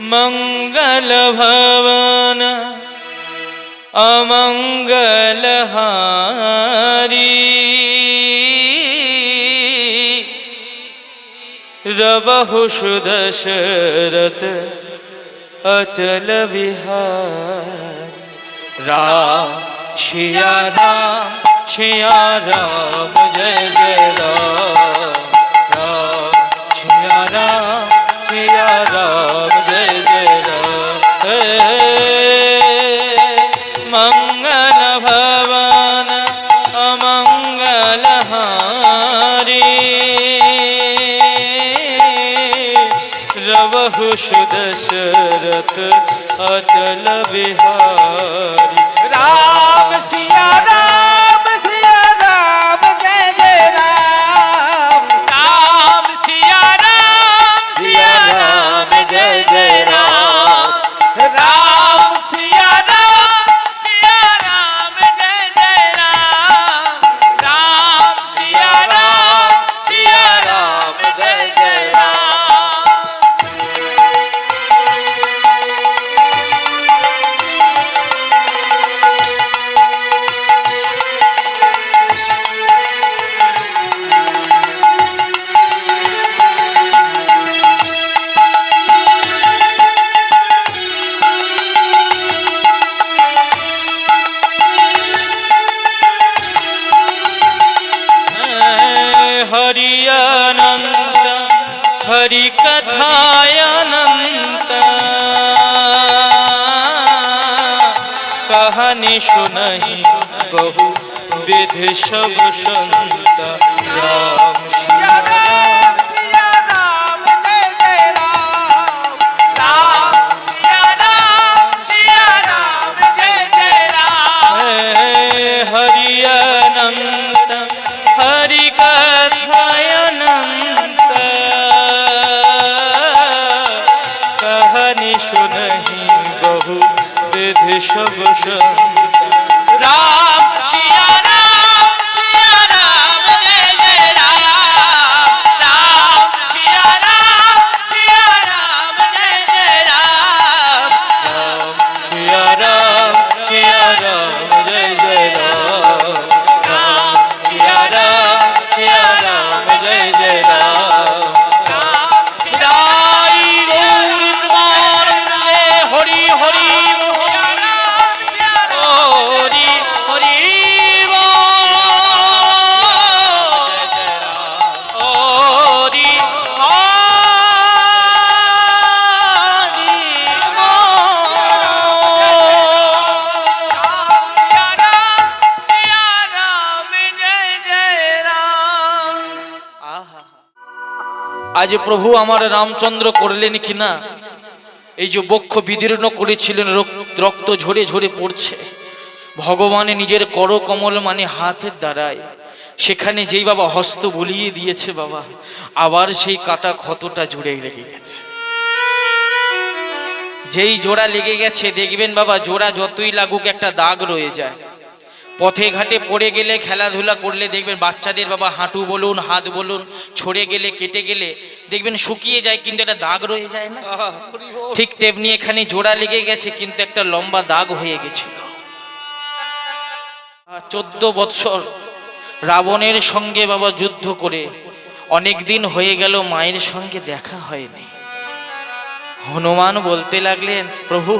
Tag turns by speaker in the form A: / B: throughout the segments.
A: मङ्गलभवन अमङ्गलहारी रवहु सुदशरथ अचल विहार राम शिया राम शिया राम जय जय राम राम शिया राम शिया राम सहारे रवहु सुदशरथ अटल बिहारी राम सिया राम কেশব সন্ধ্যা
B: আজ প্রভু আমার রামচন্দ্র করলেন কিনা এই যে বক্ষ বিদীর্ণ করেছিলেন রক্ত ঝরে ঝরে পড়ছে ভগবানে নিজের করকমল মানে হাতের দ্বারায় সেখানে যেই বাবা হস্ত বলিয়ে দিয়েছে বাবা আবার সেই কাটা ক্ষতটা জুড়েই লেগে গেছে যেই জোড়া লেগে গেছে দেখবেন বাবা জোড়া যতই লাগুক একটা দাগ রয়ে যায় পথে ঘাটে পড়ে গেলে খেলাধুলা করলে দেখবেন বাচ্চাদের বাবা হাঁটু বলুন হাত বলুন ছড়ে গেলে কেটে গেলে দেখবেন শুকিয়ে যায় কিন্তু একটা দাগ রয়ে যায় না ঠিক তেমনি এখানে জোড়া লেগে গেছে কিন্তু একটা লম্বা দাগ হয়ে গেছিল চোদ্দ বৎসর রাবণের সঙ্গে বাবা যুদ্ধ করে অনেক দিন হয়ে গেল মায়ের সঙ্গে দেখা হয়নি হনুমান বলতে লাগলেন প্রভু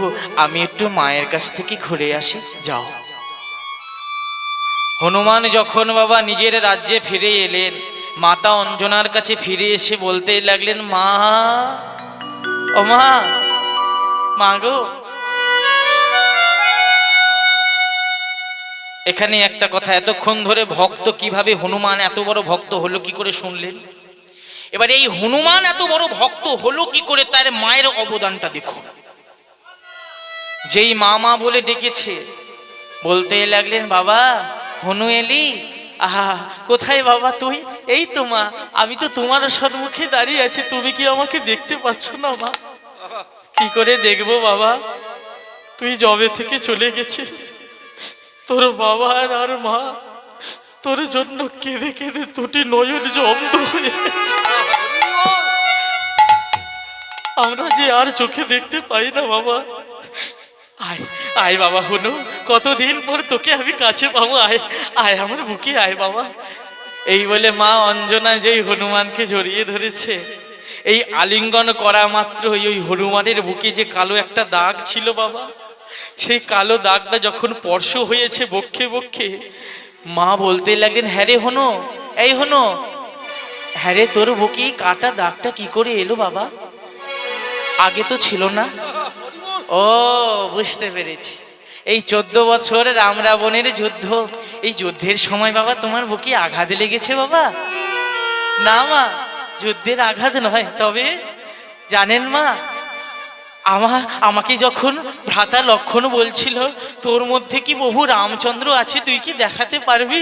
B: আমি একটু মায়ের কাছ থেকে ঘুরে আসি যাও হনুমান যখন বাবা নিজের রাজ্যে ফিরে এলেন মাতা অঞ্জনার কাছে ফিরে এসে বলতে লাগলেন মা ও মা মা গো এখানে একটা কথা এতক্ষণ ধরে ভক্ত কিভাবে হনুমান এত বড় ভক্ত হলো কি করে শুনলেন এবার এই হনুমান এত বড় ভক্ত হলো কি করে তার মায়ের অবদানটা দেখুন যেই মা মা বলে ডেকেছে বলতে লাগলেন বাবা হনু এলি আহা কোথায় বাবা তুই এই তো মা আমি তো তোমার সম্মুখে দাঁড়িয়ে আছি তুমি কি আমাকে দেখতে পাচ্ছ না মা কি করে দেখবো বাবা তুই জবে থেকে চলে গেছিস তোর বাবা আর মা তোর জন্য কেঁদে কেঁদে দুটি নয়ন জব্দ হয়ে গেছে আমরা যে আর চোখে দেখতে পাই না বাবা আয় আয় বাবা হলো কতদিন পর তোকে আমি কাছে পাবো আয় আয় আমার বুকে আয় বাবা এই বলে মা অঞ্জনা যেই হনুমানকে জড়িয়ে ধরেছে এই আলিঙ্গন করা মাত্র ওই ওই হনুমানের বুকে যে কালো একটা দাগ ছিল বাবা সেই কালো দাগটা যখন স্পর্শ হয়েছে বক্ষে বক্ষে মা বলতে লাগলেন হ্যাঁ রে হনো এই হনো হ্যাঁ রে তোর বুকে কাটা দাগটা কি করে এলো বাবা আগে তো ছিল না ও বুঝতে পেরেছি এই চোদ্দ বছরের রামরাবণের যুদ্ধ এই যুদ্ধের সময় বাবা তোমার বুকে আঘাত লেগেছে বাবা না মা যুদ্ধের আঘাত নয় তবে জানেন মা আমা আমাকে যখন ভ্রাতা লক্ষণ বলছিল তোর মধ্যে কি বহু রামচন্দ্র আছে তুই কি দেখাতে পারবি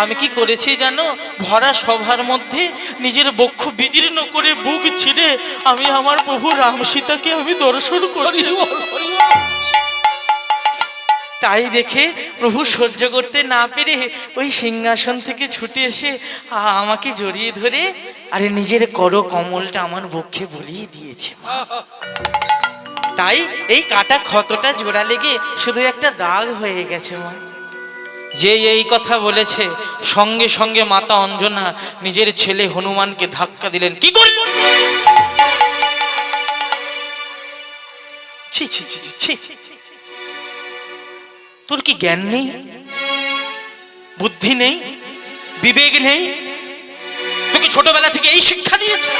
B: আমি কি করেছি যেন ভরা সভার মধ্যে নিজের বক্ষ বিদীর্ণ করে বুক ছিঁড়ে আমি আমার প্রভু রাম সীতাকে আমি দর্শন করি তাই দেখে প্রভু সহ্য করতে না পেরে ওই সিংহাসন থেকে ছুটে এসে আমাকে জড়িয়ে ধরে আরে নিজের কর কমলটা আমার বক্ষে বলিয়ে দিয়েছে তাই এই কাটা ক্ষতটা জোড়া লেগে শুধু একটা দাগ হয়ে গেছে মা যে এই কথা বলেছে সঙ্গে সঙ্গে মাতা অঞ্জনা নিজের ছেলে হনুমানকে ধাক্কা দিলেন কি করি তোর কি জ্ঞান নেই বুদ্ধি নেই বিবেক নেই তোকে ছোটবেলা থেকে এই শিক্ষা দিয়েছে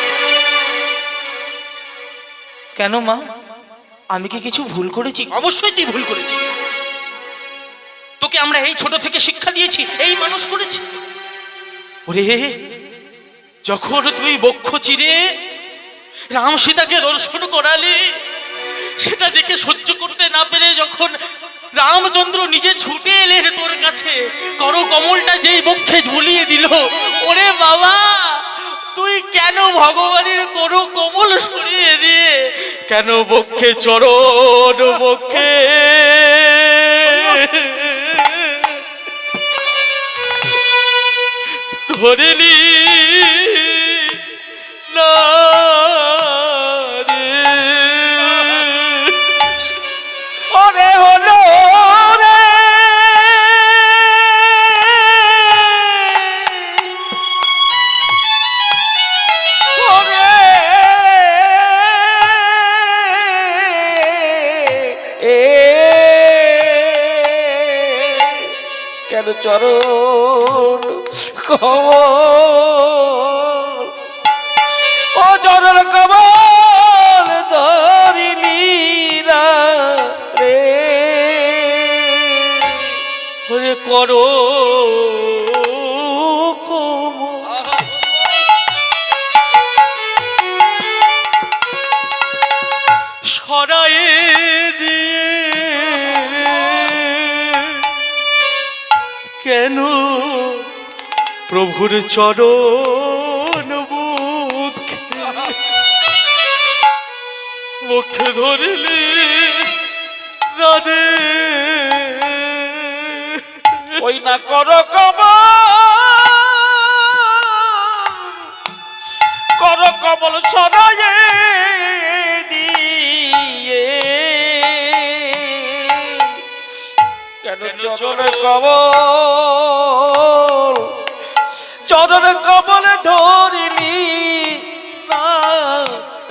B: কেন মা আমি কি কিছু ভুল করেছি অবশ্যই তুই ভুল করেছিস তোকে আমরা এই ছোট থেকে শিক্ষা দিয়েছি এই মানুষ করেছি ওরে যখন তুই বক্ষ চিরে রাম সীতাকে দর্শন করালে সেটা দেখে সহ্য করতে না পেরে যখন রামচন্দ্র নিজে ছুটে এলে তোর কাছে করকমলটা যেই বক্ষে ঝুলিয়ে দিল ওরে বাবা তুই কেন ভগবানের করু কোমল সরিয়ে দিয়ে কেন বক্ষে চরণ বক্ষে ধরে নিয়ে তার চরণ কমল ও চরণ কমল ধরিলি রে করো প্রভুর চরণ বুক মুখ ধরিলি রে ওই না কর কর কমল সরায়ে দিয়ে কেন চরণ কবল চরণ কবল ধরিনি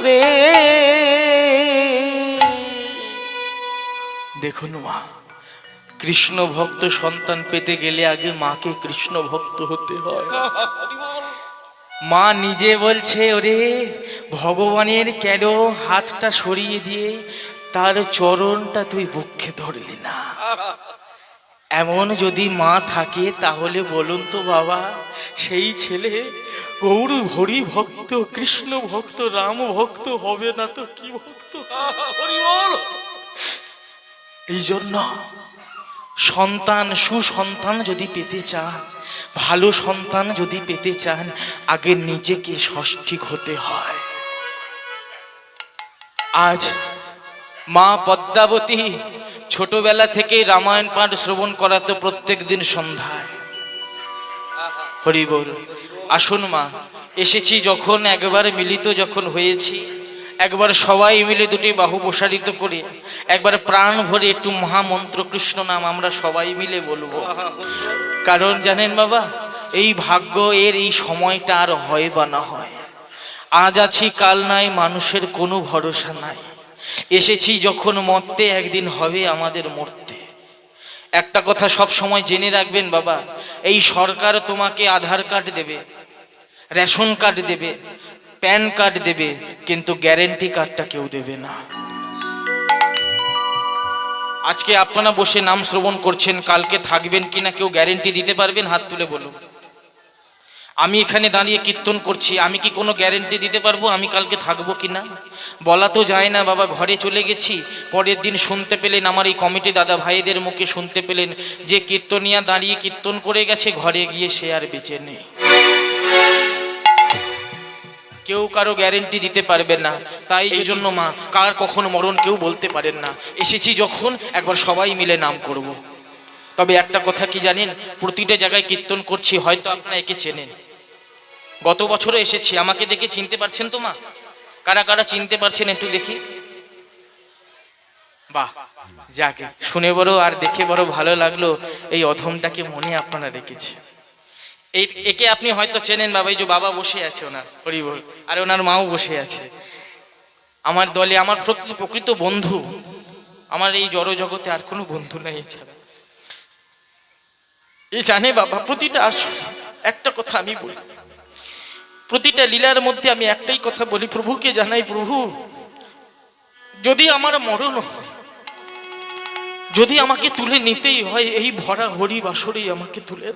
B: রে দেখুন মা কৃষ্ণ ভক্ত সন্তান পেতে গেলে আগে মাকে কৃষ্ণ ভক্ত হতে হয় মা নিজে বলছে ওরে ভগবানের কেন হাতটা সরিয়ে দিয়ে তার চরণটা তুই বুকে ধরলি না এমন যদি মা থাকে তাহলে বলুন তো বাবা সেই ছেলে গৌর হরি ভক্ত কৃষ্ণ ভক্ত রাম ভক্ত হবে না তো কি ভক্ত এই জন্য সন্তান সুসন্তান যদি পেতে চান ভালো সন্তান যদি পেতে চান আগে নিজেকে ষষ্ঠী হতে হয় আজ মা পদ্মাবতী ছোটবেলা থেকেই রামায়ণ পাঠ শ্রবণ করাতো প্রত্যেক দিন সন্ধ্যায় হরি আসুন মা এসেছি যখন একবার মিলিত যখন হয়েছি একবার সবাই মিলে দুটি বাহু প্রসারিত করে একবার প্রাণ ভরে একটু মহামন্ত্র কৃষ্ণ নাম আমরা সবাই মিলে বলবো কারণ জানেন বাবা এই ভাগ্য এর এই সময়টা আর হয় বা না হয় আজ আছি কাল নাই মানুষের কোনো ভরসা নাই এসেছি যখন মরতে একদিন হবে আমাদের মরতে একটা কথা সব সময় জেনে রাখবেন বাবা এই সরকার তোমাকে আধার কার্ড দেবে রেশন কার্ড দেবে প্যান কার্ড দেবে কিন্তু গ্যারেন্টি কার্ডটা কেউ দেবে না আজকে আপনারা বসে নাম শ্রবণ করছেন কালকে থাকবেন কিনা কেউ গ্যারেন্টি দিতে পারবেন হাত তুলে বলুন আমি এখানে দাঁড়িয়ে কীর্তন করছি আমি কি কোনো গ্যারেন্টি দিতে পারবো আমি কালকে থাকবো কি না বলা তো যায় না বাবা ঘরে চলে গেছি পরের দিন শুনতে পেলেন আমার এই কমিটি দাদা ভাইদের মুখে শুনতে পেলেন যে কীর্তনিয়া দাঁড়িয়ে কীর্তন করে গেছে ঘরে গিয়ে সে আর বেঁচে নেই কেউ কারো গ্যারেন্টি দিতে পারবে না তাই এই জন্য মা কার কখন মরণ কেউ বলতে পারেন না এসেছি যখন একবার সবাই মিলে নাম করব। তবে একটা কথা কি জানেন প্রতিটা জায়গায় কীর্তন করছি হয়তো আপনার একে চেনেন গত বছরও এসেছি আমাকে দেখে চিনতে পারছেন তো মা কারা কারা চিনতে পারছেন একটু দেখি বাহ যাকে শুনে বড় আর দেখে বড় ভালো লাগলো এই অধমটাকে মনে আপনারা রেখেছে এই একে আপনি হয়তো চেনেন বাবা এই যে বাবা বসে আছে ওনার হরিবল আর ওনার মাও বসে আছে আমার দলে আমার প্রকৃত প্রকৃত বন্ধু আমার এই জড় জগতে আর কোনো বন্ধু নেই এছাড়া এই জানে বাবা প্রতিটা আসুন একটা কথা আমি বলি প্রতিটা লীলার মধ্যে আমি একটাই কথা বলি প্রভুকে জানাই প্রভু যদি আমার মরণ হয় যদি আমাকে তুলে নিতেই হয় এই ভরা হরি বাসরেই আমাকে তুলে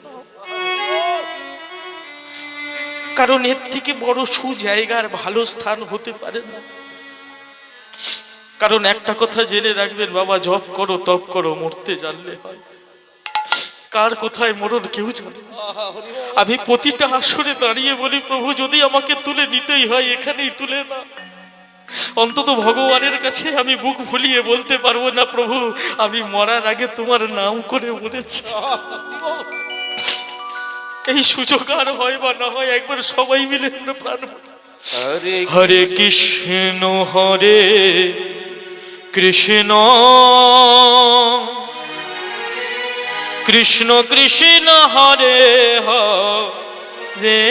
B: কারণ এর থেকে বড় সু জায়গার ভালো স্থান হতে পারে না কারণ একটা কথা জেনে রাখবেন বাবা জপ করো তপ করো মরতে জানলে হয় কার কোথায় মরণ কেউ জানে আমি প্রতিটা আসরে দাঁড়িয়ে বলি প্রভু যদি আমাকে তুলে নিতেই হয় এখানেই তুলে না অন্তত ভগবানের কাছে আমি বুক ফুলিয়ে বলতে পারবো না প্রভু আমি মরার আগে তোমার নাম করে বলেছি এই সুযোগ আর হয় বা না হয় একবার সবাই মিলে প্রাণ হরে কৃষ্ণ হরে কৃষ্ণ কৃষ্ণ কৃষ্ণ হরে হে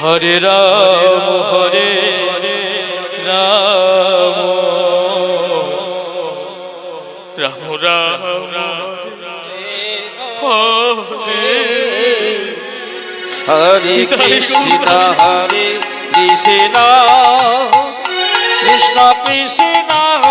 B: হরে রাম হরে রাম রাম রাম হরে কৃষ্ণ হরে কৃষ্ণ কৃষ্ণ কৃষ্ণ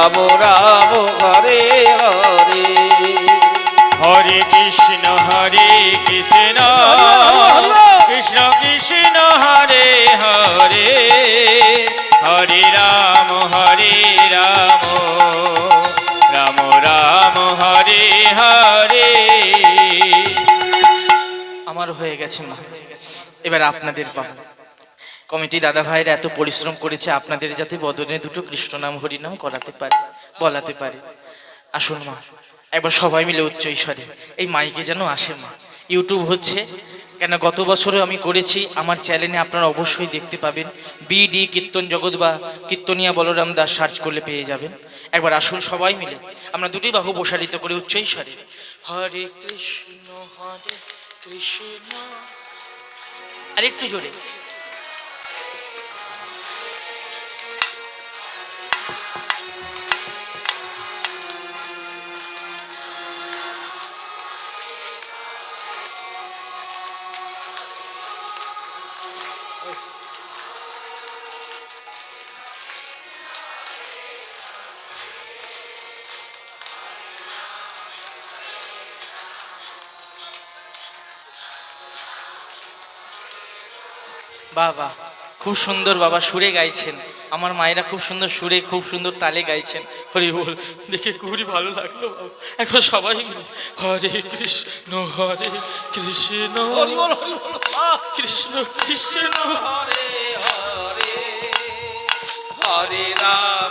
B: রাম রাম হরে হরে হরে কৃষ্ণ হরে কৃষ্ণ কৃষ্ণ কৃষ্ণ হরে হরে হরে রাম হরে রাম রাম রাম হরে হরে আমার হয়ে গেছে মা এবার আপনাদের পাবো কমিটি দাদা ভাইরা এত পরিশ্রম করেছে আপনাদের যাতে বদনে দুটো কৃষ্ণ নাম হরিনাম করাতে পারে বলাতে পারে আসুন মা একবার সবাই মিলে উচ্চ ঈশ্বরে এই মাইকে যেন আসে মা ইউটিউব হচ্ছে কেন গত বছরে আমি করেছি আমার চ্যানেলে আপনারা অবশ্যই দেখতে পাবেন বিডি কীর্তন জগৎ বা কীর্তনিয়া বলরাম দাস সার্চ করলে পেয়ে যাবেন একবার আসুন সবাই মিলে আমরা দুটি বাহু প্রসারিত করে উচ্চ ঈশ্বরে হরে কৃষ্ণ হরে কৃষ্ণ আর একটু জোরে বাবা খুব সুন্দর বাবা সুরে গাইছেন আমার মায়েরা খুব সুন্দর সুরে খুব সুন্দর তালে গাইছেন হরি বল দেখে খুবই ভালো লাগলো বাবা এখন সবাই হরে কৃষ্ণ হরে কৃষ্ণ হরি কৃষ্ণ কৃষ্ণ হরে হরে হরে রাম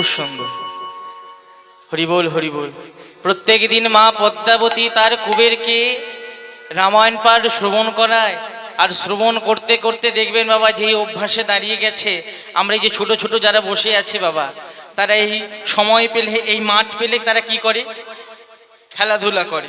B: খুব সুন্দর হরিবোল হরিবোল প্রত্যেক দিন মা পদ্মাবতী তার কুবেরকে রামায়ণ পাঠ শ্রবণ করায় আর শ্রবণ করতে করতে দেখবেন বাবা যেই অভ্যাসে দাঁড়িয়ে গেছে আমরা এই যে ছোট ছোট যারা বসে আছে বাবা তারা এই সময় পেলে এই মাঠ পেলে তারা কি করে খেলাধুলা করে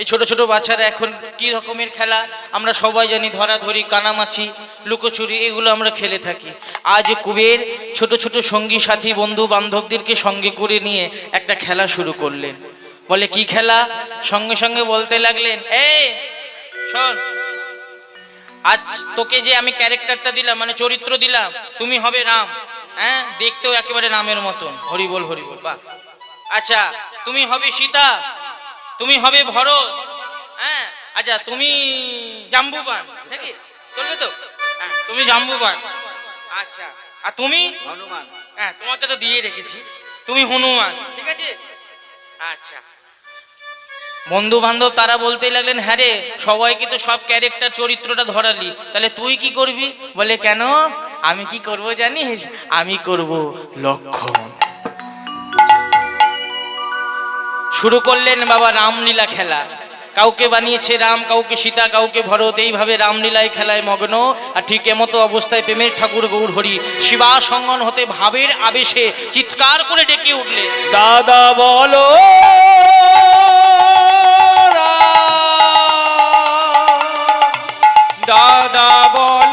B: এই ছোট ছোট বাচ্চারা এখন কি রকমের খেলা আমরা সবাই জানি ধরাধরি কানামাছি লুকোচুরি এগুলো আমরা খেলে থাকি আজ কুবের ছোট ছোট সঙ্গী সাথী বন্ধু বান্ধবদেরকে সঙ্গে করে নিয়ে একটা খেলা শুরু করলেন বলে কি খেলা সঙ্গে সঙ্গে বলতে লাগলেন এই শোন আজ তোকে যে আমি ক্যারেক্টারটা দিলাম মানে চরিত্র দিলাম তুমি হবে রাম হ্যাঁ দেখতেও একেবারে রামের মতন হরিবল হরিবল বা আচ্ছা তুমি হবে সীতা তুমি হবে ভরত হ্যাঁ আচ্ছা তুমি জাম্বু পান হ্যাঁ চলবে তো হ্যাঁ তুমি পান আচ্ছা আর তুমি হনুমান হ্যাঁ তোমাকে তো দিয়ে রেখেছি তুমি হনুমান ঠিক আছে আচ্ছা বন্ধু বান্ধব তারা বলতে লাগলেন হ্যাঁ রে সবাইকে তো সব ক্যারেক্টার চরিত্রটা ধরালি তাহলে তুই কি করবি বলে কেন আমি কি করব জানিস আমি করব লক্ষণ শুরু করলেন বাবা রামলীলা খেলা কাউকে বানিয়েছে রাম কাউকে সীতা কাউকে ভরত এইভাবে রামলীলায় খেলায় মগ্ন আর ঠিক এমতো অবস্থায় প্রেমের ঠাকুর গৌর হরি শিবা সঙ্গন হতে ভাবের আবেশে চিৎকার করে ডেকে উঠলে দাদা বলো দাদা বল